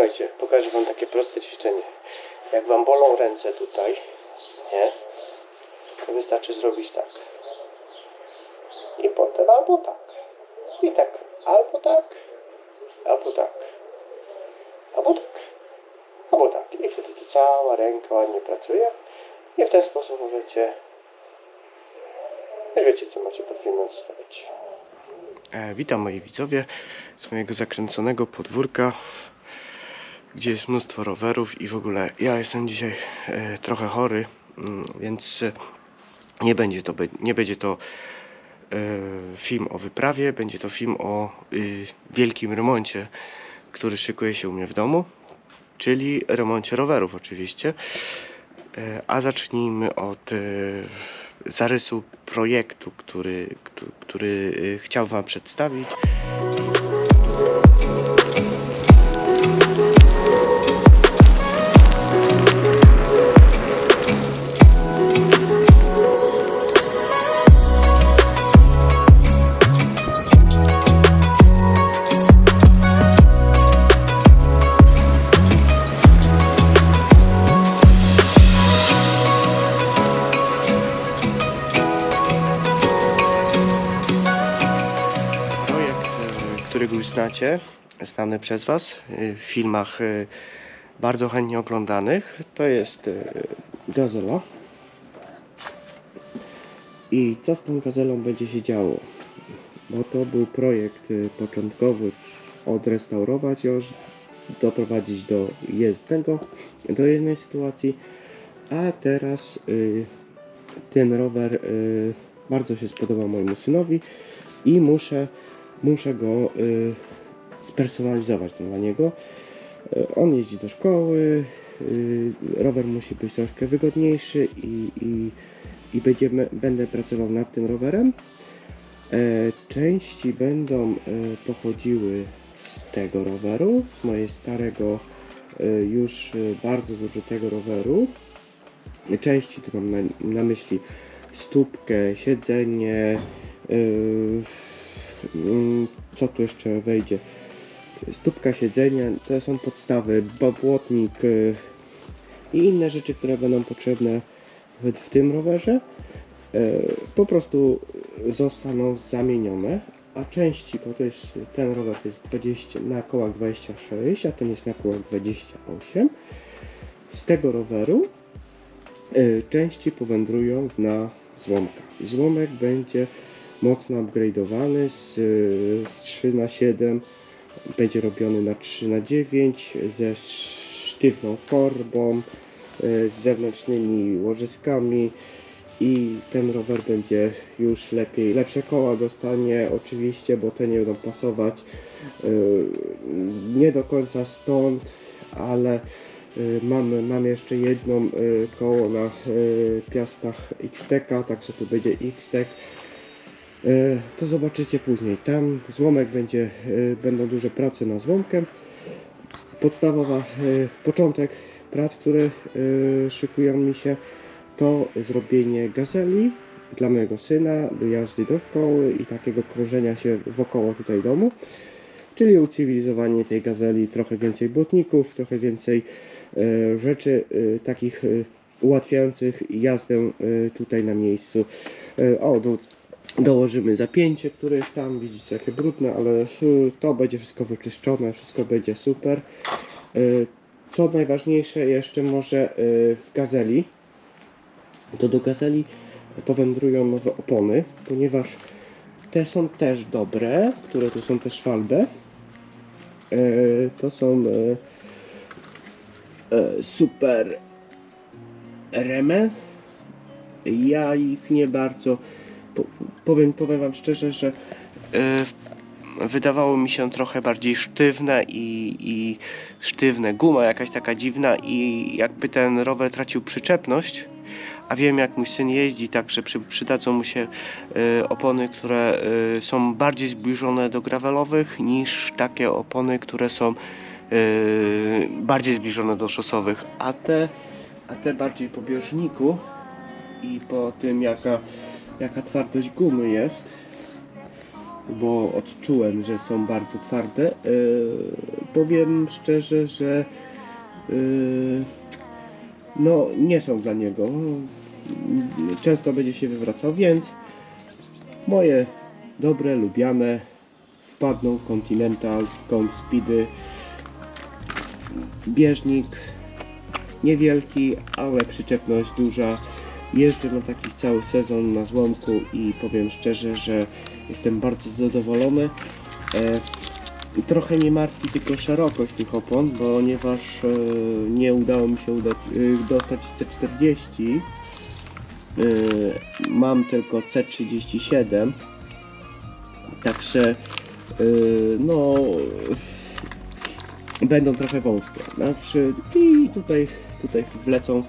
Słuchajcie, pokażę wam takie proste ćwiczenie. Jak wam bolą ręce tutaj, nie? To wystarczy zrobić tak. I potem albo tak. I tak. Albo tak. Albo tak. Albo tak. Albo tak. I wtedy to cała ręka ładnie pracuje. I w ten sposób możecie już wiecie co macie pod filmem zostawić. E, witam moi widzowie z mojego zakręconego podwórka gdzie jest mnóstwo rowerów i w ogóle ja jestem dzisiaj e, trochę chory, mm, więc e, nie będzie to, nie będzie to e, film o wyprawie, będzie to film o y, wielkim remoncie, który szykuje się u mnie w domu, czyli remoncie rowerów oczywiście. E, a zacznijmy od e, zarysu projektu, który, który, który e, chciał Wam przedstawić. Którego już znacie, znany przez Was e, w filmach e, bardzo chętnie oglądanych, to jest e, gazela. I co z tą gazelą będzie się działo? Bo to był projekt początkowy, odrestaurować ją, doprowadzić do jezdnego, do jednej sytuacji, a teraz y, ten rower y, bardzo się spodobał mojemu synowi i muszę, muszę go y, spersonalizować dla niego. Y, on jeździ do szkoły, y, rower musi być troszkę wygodniejszy i, i, i będziemy, będę pracował nad tym rowerem. E, części będą e, pochodziły z tego roweru, z mojego starego, już bardzo zużytego roweru. Części tu mam na, na myśli stópkę, siedzenie, co tu jeszcze wejdzie? Stópka, siedzenie, to są podstawy, błotnik yy, i inne rzeczy, które będą potrzebne w, tym rowerze. Yy, po prostu zostaną zamienione, a części, bo to jest ten rower to jest 20, na kołach 26, a ten jest na kołach 28. Z tego roweru Y, części powędrują na złomka. Złomek będzie mocno upgrade'owany z, z 3 na 7 będzie robiony na 3 na 9 ze sztywną korbą, y, z zewnętrznymi łożyskami i ten rower będzie już lepiej, lepsze koła dostanie oczywiście, bo te nie będą pasować y, nie do końca stąd, ale Y, Mamy, mamy jeszcze jedną y, koło na piastach Xteka, także tu będzie Xtek. Y, To zobaczycie później. Tam złomek będzie, y, będą duże prace na złomkiem. Podstawowa, y, początek prac, które szykują mi się, to zrobienie gazeli dla mojego syna do jazdy do szkoły i takiego krążenia się wokoło tutaj domu. Czyli ucywilizowanie tej gazeli, trochę więcej błotników, trochę więcej e, rzeczy e, takich e, ułatwiających jazdę e, tutaj na miejscu. E, o, dołożymy zapięcie, które jest tam, widzicie jakie brudne, ale e, to będzie wszystko wyczyszczone, wszystko będzie super. E, co najważniejsze jeszcze może e, w gazeli, to do gazeli powędrują nowe opony, ponieważ te są też dobre, które tu są też falbe. To są super Reme. Ja ich nie bardzo po, powiem, powiem wam szczerze, że e, wydawało mi się trochę bardziej sztywne i, i sztywne. Guma jakaś taka dziwna i jakby ten rower tracił przyczepność. A wiem jak mój syn jeździ, także przy, przydadzą mu się e, opony, które e, są bardziej zbliżone do gravelowych niż takie opony, które są bardziej zbliżone do szosowych. A te, a te bardziej po bieżniku i po tym jaka, jaka twardość gumy jest, bo odczułem, że są bardzo twarde. E, powiem szczerze, że e, no nie są dla niego. Często będzie się wywracał, więc moje dobre, lubiane wpadną Continental, Kong Speedy, bieżnik niewielki, ale przyczepność duża. Jeżdżę na taki cały sezon na złomku i powiem szczerze, że jestem bardzo zadowolony. E, trochę nie martwi tylko szerokość tych opon, ponieważ e, nie udało mi się e, dostać C40. E, mam tylko C37. Także e, no będą trochę wąskie. Znaczy i tutaj, tutaj wlecą,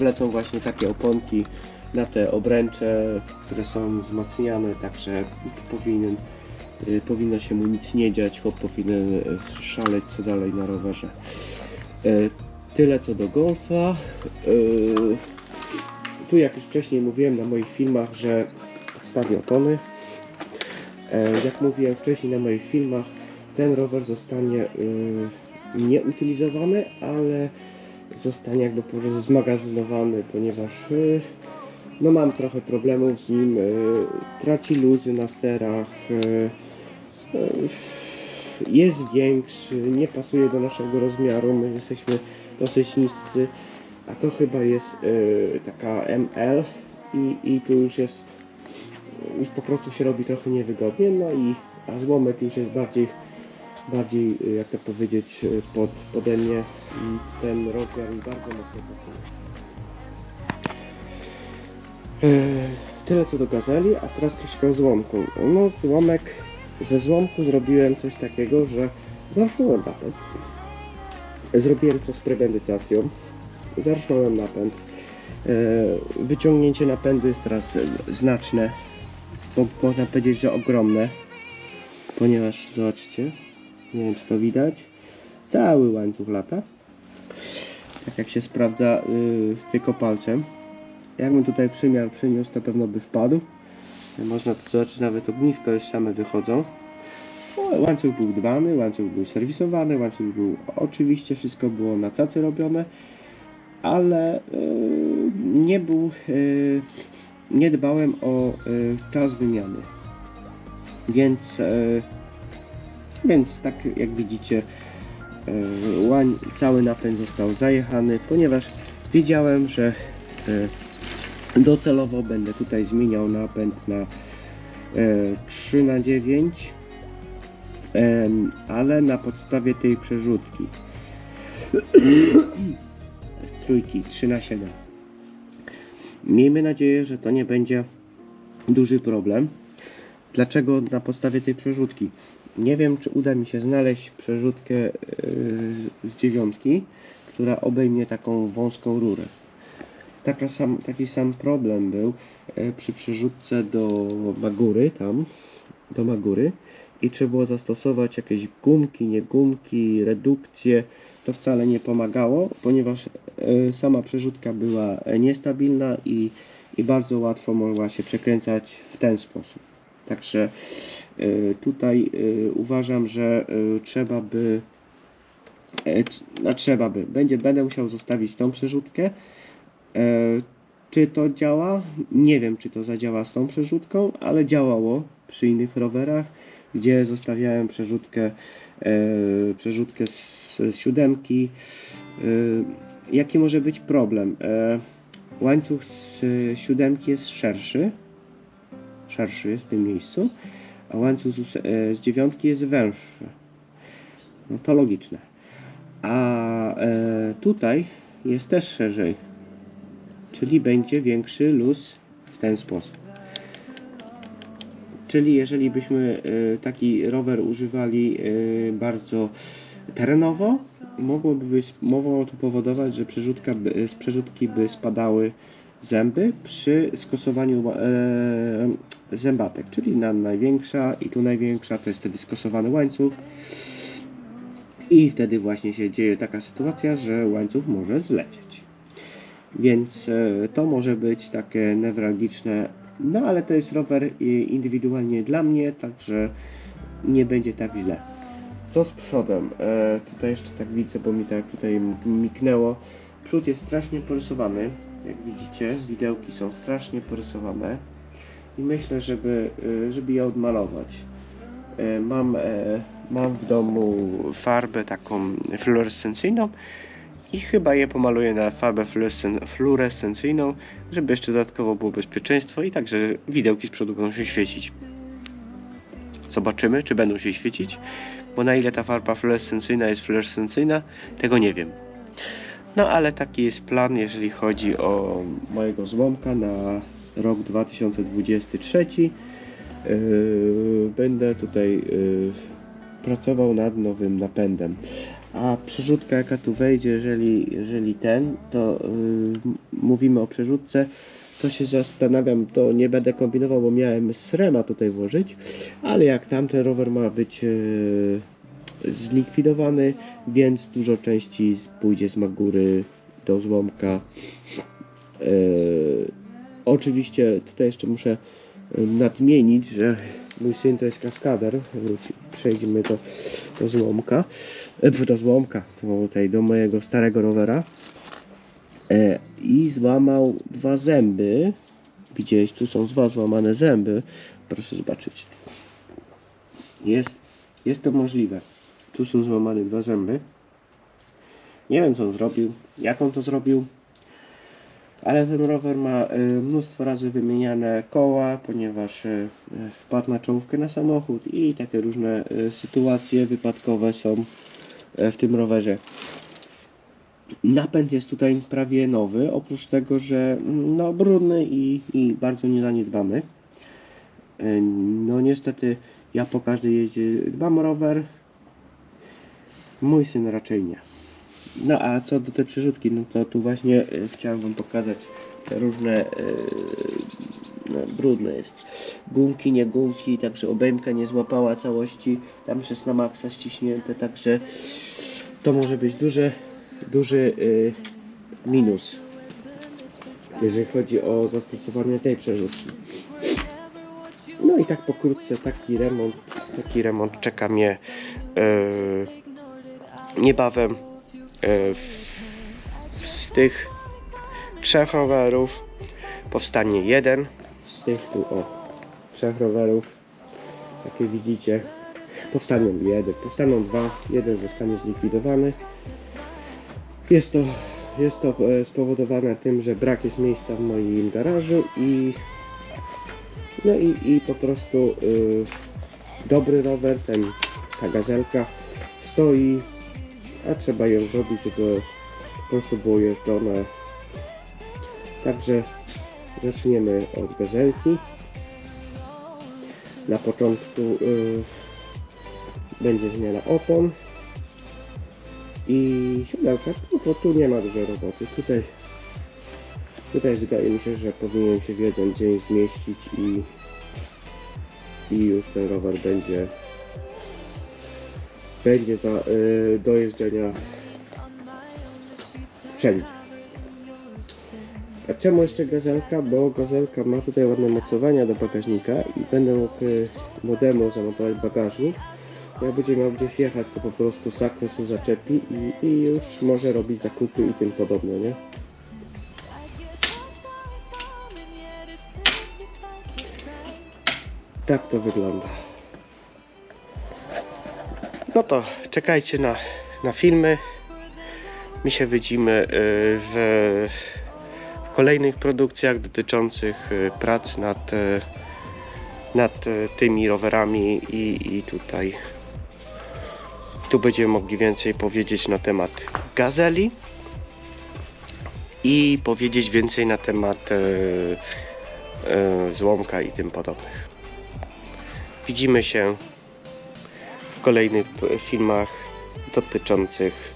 wlecą właśnie takie oponki na te obręcze, które są wzmacniane, także powinien, y, powinno się mu nic nie dziać, chłop powinien y, szaleć co dalej na rowerze. Y, Tyle co do golfa. Tu jak już wcześniej mówiłem na moich filmach, że podstawię opony. E, Jak mówiłem wcześniej na moich filmach, ten rower zostanie nieutylizowany, ale zostanie jakby po prostu zmagazynowany, ponieważ y, no mam trochę problemów z nim, y, traci luzy na sterach, y, jest większy, nie pasuje do naszego rozmiaru, my jesteśmy dosyć niscy, a to chyba jest taka ML i, i tu już jest już po prostu się robi trochę niewygodnie, no i a złomek już jest bardziej, bardziej y, jak to powiedzieć, y, pod, pode mnie i ten rozmiar mi bardzo mocno pasuje. Eee, Tyle co do gazeli, a teraz troszkę o złomku. No złomek, ze złomku zrobiłem coś takiego, że zarżnąłem napęd. Zrobiłem to z prebendycjacją. Zarżnąłem napęd. Eee, Wyciągnięcie napędu jest teraz e, znaczne mo- można powiedzieć, że ogromne, ponieważ zobaczcie, nie wiem czy to widać, cały łańcuch lata, tak jak się sprawdza yy, tylko palcem. Jakbym tutaj przymiar przyniósł, to pewno by wpadł. Można to zobaczyć, nawet ogniwko już same wychodzą. Łańcuch był dbany, łańcuch był serwisowany, łańcuch był oczywiście wszystko było na cacy robione, ale yy, nie był yy, nie dbałem o y, czas wymiany. Więc, y, więc tak jak widzicie, łań, cały napęd został zajechany, ponieważ wiedziałem, że y, docelowo będę tutaj zmieniał napęd na y, 3 na 9 em, ale na podstawie tej przerzutki z trójki 3 na 7 Miejmy nadzieję, że to nie będzie duży problem. Dlaczego na podstawie tej przerzutki? Nie wiem, czy uda mi się znaleźć przerzutkę yy, z dziewiątki, która obejmie taką wąską rurę. Taka sam, taki sam problem był e, przy przerzutce do Magury, tam, do Magury i trzeba było zastosować jakieś gumki, nie gumki, redukcje. To wcale nie pomagało, ponieważ e, sama przerzutka była e, niestabilna i, i bardzo łatwo mogła się przekręcać w ten sposób. Także e, tutaj e, uważam, że e, trzeba by, no trzeba by, będzie, będę musiał zostawić tą przerzutkę. Czy to działa? Nie wiem, czy to zadziała z tą przerzutką, ale działało przy innych rowerach, gdzie zostawiałem przerzutkę, przerzutkę z, siódemki. Jaki może być problem? Łańcuch z siódemki jest szerszy, szerszy jest w tym miejscu, a łańcuch z, e, z dziewiątki jest węższy. No to logiczne. A e, tutaj jest też szerzej czyli będzie większy luz w ten sposób. Czyli jeżeli byśmy y, taki rower używali y, bardzo terenowo, mogłoby być, mogło to powodować, że przerzutka by, z przerzutki by spadały zęby przy skosowaniu e, zębatek, czyli na największa i tu największa to jest wtedy skosowany łańcuch i wtedy właśnie się dzieje taka sytuacja, że łańcuch może zlecieć. Więc e, to może być takie newralgiczne No ale to jest rower y, indywidualnie dla mnie, także nie będzie tak źle. Co z przodem? E, tutaj jeszcze tak widzę, bo mi tak tutaj miknęło. Przód jest strasznie porysowany. Jak widzicie, widełki są strasznie porysowane. I myślę, żeby, y, żeby je odmalować. E, Mam, e, mam w domu farbę taką fluorescencyjną i chyba je pomaluję na farbę fluorescen- fluorescencyjną, żeby jeszcze dodatkowo było bezpieczeństwo i także widełki z przodu będą się świecić. Zobaczymy, czy będą się świecić, bo na ile ta farba fluorescencyjna jest fluorescencyjna, tego nie wiem. No ale taki jest plan, jeżeli chodzi o mojego złomka na rok 2023. Yy, będę tutaj yy, pracował nad nowym napędem. A przerzutka jaka tu wejdzie, jeżeli, jeżeli ten, to yy, mówimy o przerzutce, to się zastanawiam, to nie będę kombinował, bo miałem srema tutaj włożyć, ale jak tamten rower ma być zlikwidowany, więc dużo części pójdzie z Magury do złomka. Yy, oczywiście tutaj jeszcze muszę yy, nadmienić, że mój syn to jest kaskader. Wróci, przejdziemy do, do złomka. E, do złomka, tutaj do mojego starego rowera. E, I złamał dwa zęby. Widziałeś, tu są dwa złamane zęby. Proszę zobaczyć. Jest, jest to możliwe. Tu są złamane dwa zęby. Nie wiem co on zrobił, jak on to zrobił. Ale ten rower ma y, mnóstwo razy wymieniane koła, ponieważ y, wpadł na czołówkę na samochód i takie różne y, sytuacje wypadkowe są w tym rowerze. Napęd jest tutaj prawie nowy, oprócz tego, że mm, no, brudny i, i bardzo niezaniedbany. Y, No niestety ja po każdej jeździe dbam rower, mój syn raczej nie. No a co do tej przerzutki, no to tu właśnie y, chciałem wam pokazać te różne y, no, brudne jest. Gumki, nie gumki, także obejmka nie złapała całości. Tam jest na maksa ściśnięte, także to może być duży, duży y, minus. Jeżeli chodzi o zastosowanie tej przerzutki. No i tak pokrótce taki remont, taki remont czeka mnie y, niebawem. E, z tych trzech rowerów powstanie jeden. Z tych tu o trzech rowerów jakie widzicie powstaną jeden, powstaną dwa. Jeden zostanie zlikwidowany. Jest to jest to e, spowodowane tym, że brak jest miejsca w moim garażu i no i, i po prostu y, dobry rower, ten, ta gazelka stoi a trzeba ją zrobić, żeby po prostu było jeżdżone. Także zaczniemy od gazelki. Na początku y, będzie zmiana opon i siodełka, no bo tu nie ma dużej roboty. Tutaj, tutaj wydaje mi się, że powinien się w jeden dzień zmieścić i, i już ten rower będzie będzie za, y, do jeżdżenia wszędzie. A czemu jeszcze gazelka? Bo gazelka ma tutaj ładne mocowania do bagażnika i będę mógł y, modemu zamontować bagażnik. Jak będzie miał gdzieś jechać, to po prostu sakwę zaczepi i, i już może robić zakupy i tym podobne, nie? Tak to wygląda. No to czekajcie na, na filmy. My się widzimy y, w, w kolejnych produkcjach dotyczących y, prac nad, y, nad tymi rowerami i, i tutaj tu będziemy mogli więcej powiedzieć na temat gazeli i powiedzieć więcej na temat złomka i tym podobnych. Widzimy się w kolejnych filmach dotyczących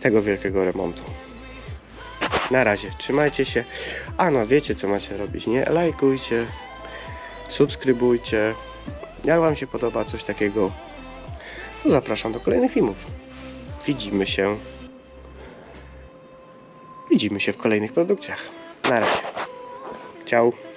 tego wielkiego remontu. Na razie, trzymajcie się. A no, wiecie co macie robić, nie? Lajkujcie, subskrybujcie. Jak Wam się podoba coś takiego, to zapraszam do kolejnych filmów. Widzimy się. Widzimy się w kolejnych produkcjach. Na razie. Ciao.